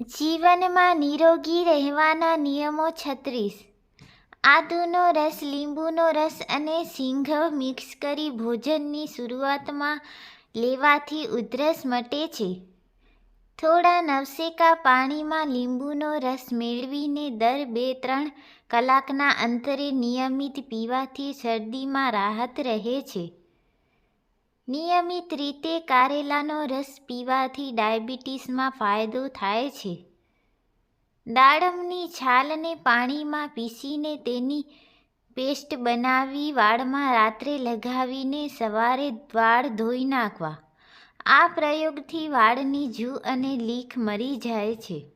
જીવનમાં નિરોગી રહેવાના નિયમો છત્રીસ. આદુનો રસ, લીંબુનો રસ અને સિંઘ મિક્સ કરી ભોજનની શરૂઆતમાં લેવાથી ઉધરસ મટે છે. થોડા નવસેકા પાણીમાં લીંબુનો રસ મેળવીને દર બે ત્રણ કલાકના અંતરે નિયમિત પીવાથી શરદીમાં રાહત રહે છે. નિયમિત રીતે કારેલાનો રસ પીવાથી ડાયાબિટીસમાં ફાયદો થાય છે. દાડમની છાલને પાણીમાં પીસીને તેની પેસ્ટ બનાવી વાળમાં રાત્રે લગાવીને સવારે વાળ ધોઈ નાખવા. આ પ્રયોગથી વાળની જૂ અને લીખ મરી જાય છે.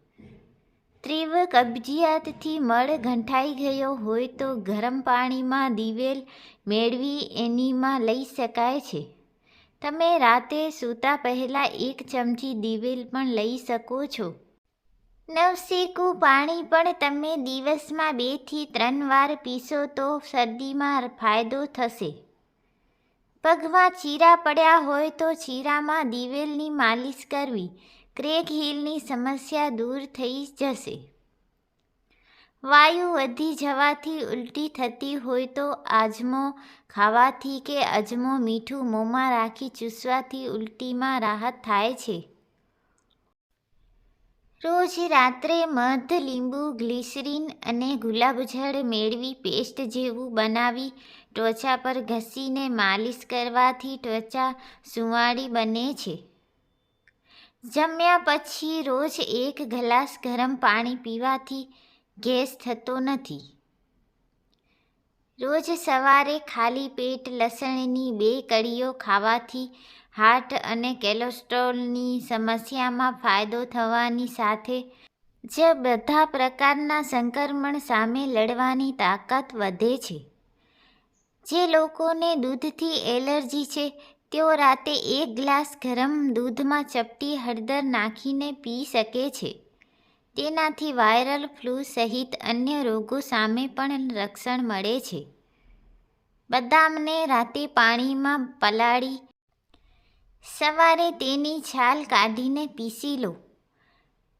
તીવ્ર કબજિયાતથી મળ ઘંટાઈ ગયો હોય તો ગરમ પાણીમાં દિવેલ મેળવી એનીમાં લઈ શકાય છે. તમે રાતે સૂતા પહેલાં એક ચમચી દિવેલ પણ લઈ શકો છો. નવસેકું પાણી પણ તમે દિવસમાં બેથી ત્રણ વાર પીશો તો શરદીમાં ફાયદો થશે. પગમાં ચીરા પડ્યા હોય તો ચીરામાં દિવેલની માલિશ કરવી. ક્રેક હીલની સમસ્યા દૂર થઈ જશે. વાયુ વધી જવાથી ઉલટી થતી હોય તો આજમો ખાવાથી કે અજમો મીઠું મોંમાં રાખી ચૂસવાથી ઉલટીમાં રાહત થાય છે. રોજ રાત્રે મધ, લીંબુ, ગ્લિસરીન અને ગુલાબજળ મેળવી પેસ્ટ જેવું બનાવી ત્વચા પર ઘસીને માલિશ કરવાથી ત્વચા સુંવાળી બને છે. જમ્યા પછી રોજ એક ગ્લાસ ગરમ પાણી પીવાથી ગેસ થતો નથી. રોજ સવારે ખાલી પેટ લસણની બે કળીઓ ખાવાથી હાર્ટ અને કોલેસ્ટ્રોલની સમસ્યામાં ફાયદો થવાની સાથે જ બધા પ્રકારના સંક્રમણ સામે લડવાની તાકાત વધે છે. જે લોકોને દૂધથી એલર્જી છે, તેઓ રાતે એક ગ્લાસ ગરમ દૂધમાં ચપટી હળદર નાખીને પી શકે છે. તેનાથી વાયરલ ફ્લૂ સહિત અન્ય રોગો સામે પણ રક્ષણ મળે છે. બદામને રાતે પાણીમાં પલાળી સવારે તેની છાલ કાઢીને પીસી લો.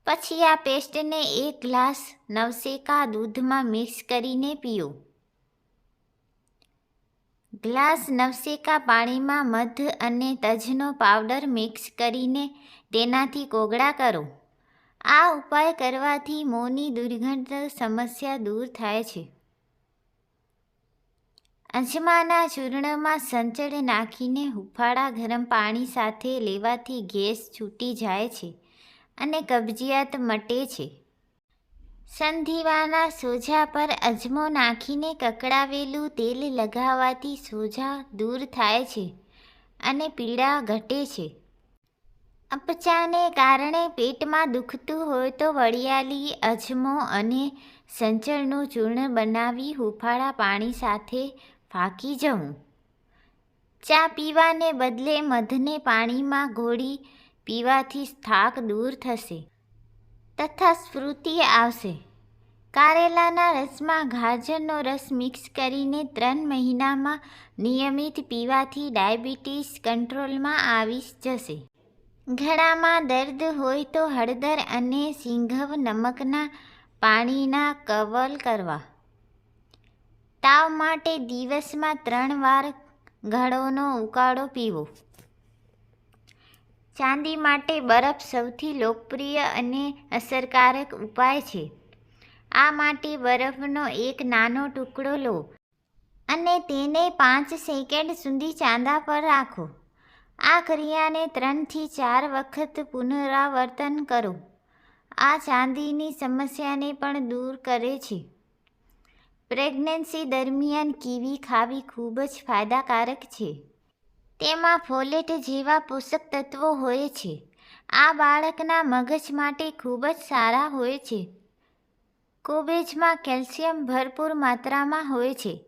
પછી આ પેસ્ટને એક ગ્લાસ નવસેકા દૂધમાં મિક્સ કરીને પીઓ. ગ્લાસ નવસેકા પાણીમાં મધ અને તજનો પાવડર મિક્સ કરીને તેનાથી કોગળા કરો. આ ઉપાય કરવાથી મોંની દુર્ગંધ સમસ્યા દૂર થાય છે. અજમાના ચૂર્ણમાં સંચળ નાખીને હુફાળા ગરમ પાણી સાથે લેવાથી ગેસ છૂટી જાય છે અને કબજિયાત મટે છે. સંધિવાના સોજા પર અજમો નાખીને કકડાવેલું તેલ લગાવવાથી સોજા દૂર થાય છે અને પીડા ઘટે છે. અપચાને કારણે પેટમાં દુખતું હોય તો વળિયાળી અજમો અને સંચળનું ચૂર્ણ બનાવી હુફાળા પાણી સાથે ફાંકી જવું. ચા પીવાને બદલે મધને પાણીમાં ઘોળી પીવાથી થાક દૂર થશે તથા સ્ફૃતિ આવશે. કારેલાના રસમાં ગાજરનો રસ મિક્સ કરીને ત્રણ મહિનામાં નિયમિત પીવાથી ડાયાબિટીસ કંટ્રોલમાં આવી જશે. ગળામાં દર્દ હોય તો હળદર અને સિંઘવ નમકના પાણીના કવલ કરવા. તાવ માટે દિવસમાં ત્રણ વાર ઘડોનો ઉકાળો પીવો. ચાંદી માટે બરફ સૌથી લોકપ્રિય અને અસરકારક ઉપાય છે. આ માટે બરફનો એક નાનો ટુકડો લો અને તેને પાંચ સેકન્ડ સુધી ચાંદા પર રાખો. આ ક્રિયાને ત્રણથી ચાર વખત પુનરાવર્તન કરો. આ ચાંદીની સમસ્યાને પણ દૂર કરે છે. પ્રેગ્નન્સી દરમિયાન કીવી ખાવી ખૂબ જ ફાયદાકારક છે. તેમાં ફોલેટ જેવા પોષક તત્વો હોય છે. આ બાળકના મગજ માટે ખૂબ જ સારા હોય છે. કોબેજમાં કેલ્શિયમ ભરપૂર માત્રામાં હોય છે.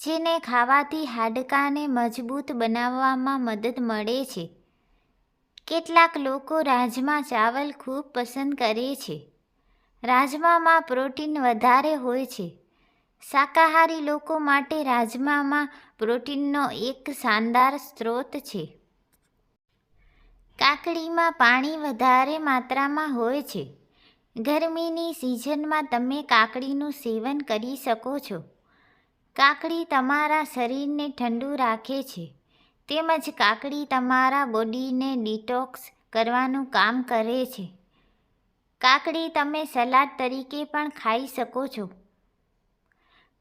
જેને ખાવાથી હાડકાને મજબૂત બનાવવામાં મદદ મળે છે. કેટલાક લોકો રાજમા ચાવલ ખૂબ પસંદ કરે છે. રાજમામાં પ્રોટીન વધારે હોય છે. શાકાહારી લોકો માટે રાજમામાં પ્રોટીનનો એક શાનદાર સ્ત્રોત છે. કાકડીમાં પાણી વધારે માત્રામાં હોય છે. ગરમીની સિઝનમાં તમે કાકડીનું સેવન કરી શકો છો. કાકડી તમારા શરીરને ઠંડુ રાખે છે. તેમજ કાકડી તમારા બોડીને ડિટોક્સ કરવાનું કામ કરે છે. કાકડી તમે સલાડ તરીકે પણ ખાઈ શકો છો.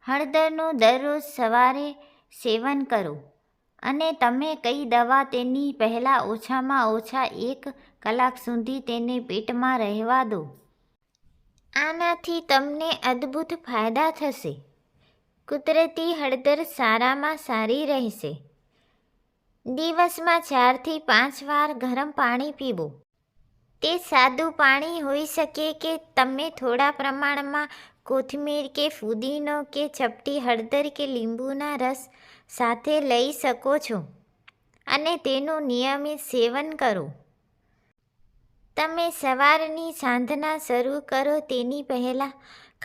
હળદરનું દરરોજ સવારે સેવન કરો. અને તમે કઈ દવા તેની પહેલાં ઓછામાં ઓછા એક કલાક સુધી તેને પેટમાં રહેવા દો. આનાથી તમને અદ્ભુત ફાયદા થશે. કુદરતી હળદર સારામાં સારી રહેશે. દિવસમાં ચારથી પાંચ વાર ગરમ પાણી પીવું. તે સાદું પાણી હોઈ શકે કે તમે થોડા પ્રમાણમાં કોથમીર કે ફુદીનો કે ચપટી હળદર કે લીંબુના રસ સાથે લઈ શકો છો અને તેનું નિયમિત સેવન કરો. તમે સવારની સાંધના શરૂ કરો તેની પહેલાં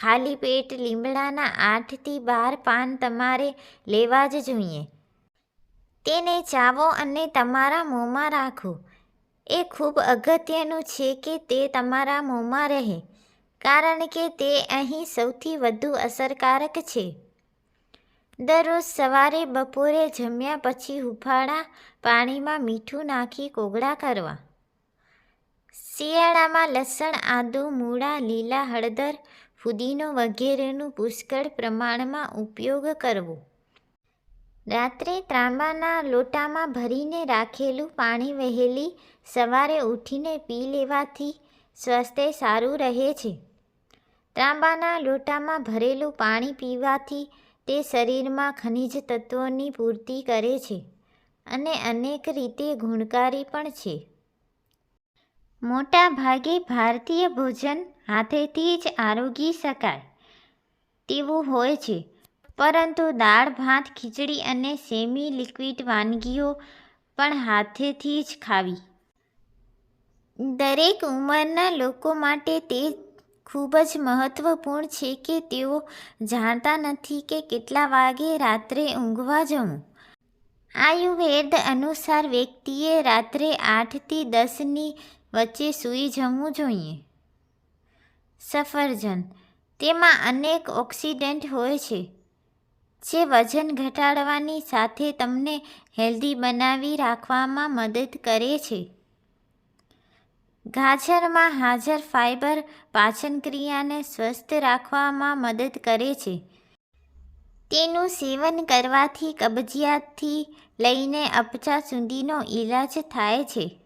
ખાલી પેટ લીમડાના આઠથી બાર પાન તમારે લેવા જ જોઈએ. તેને ચાવો અને તમારા મોંમાં રાખો. એ ખૂબ અગત્યનું છે કે તે તમારા મોંમાં રહે, કારણ કે તે અહીં સૌથી વધુ અસરકારક છે. દરરોજ સવારે બપોરે જમ્યા પછી હુફાળા પાણીમાં મીઠું નાખી કોગળા કરવા. શિયાળામાં લસણ, આદુ, મૂળા, લીલા, હળદર ફુદીનો વગેરેનું પુષ્કળ પ્રમાણમાં ઉપયોગ કરવો. રાત્રે ત્રાંબાના લોટામાં ભરીને રાખેલું પાણી વહેલી સવારે ઉઠીને પી લેવાથી સ્વાસ્થ્ય સારું રહે છે. ત્રાંબાના લોટામાં ભરેલું પાણી પીવાથી તે શરીરમાં ખનિજ તત્વોની પૂર્તિ કરે છે અને અનેક રીતે ગુણકારી પણ છે. મોટા ભાગે ભારતીય ભોજન હાથેથી જ આરોગી શકાય તેવું હોય છે. પરંતુ દાળ, ભાત, ખીચડી અને સેમી લિક્વિડ વાનગીઓ પણ હાથેથી જ ખાવી. દરેક ઉંમરના લોકો માટે તે ખૂબ જ મહત્વપૂર્ણ છે કે તેઓ જાણતા નથી કે કેટલા વાગે રાત્રે ઊંઘવા જવું. આયુર્વેદ અનુસાર વ્યક્તિએ રાત્રે આઠથી દસની વચ્ચે સૂઈ જવું જોઈએ. સફરજન. તેમાં અનેક ઓક્સિડન્ટ હોય છે, જે વજન ઘટાડવાની સાથે તમને હેલ્ધી બનાવી રાખવામાં મદદ કરે છે. ગાજરમાં હાજર ફાઇબર પાચનક્રિયાને સ્વસ્થ રાખવામાં મદદ કરે છે. તેનું સેવન કરવાથી કબજિયાતથી લઈને અપચા સુધીનો ઈલાજ થાય છે.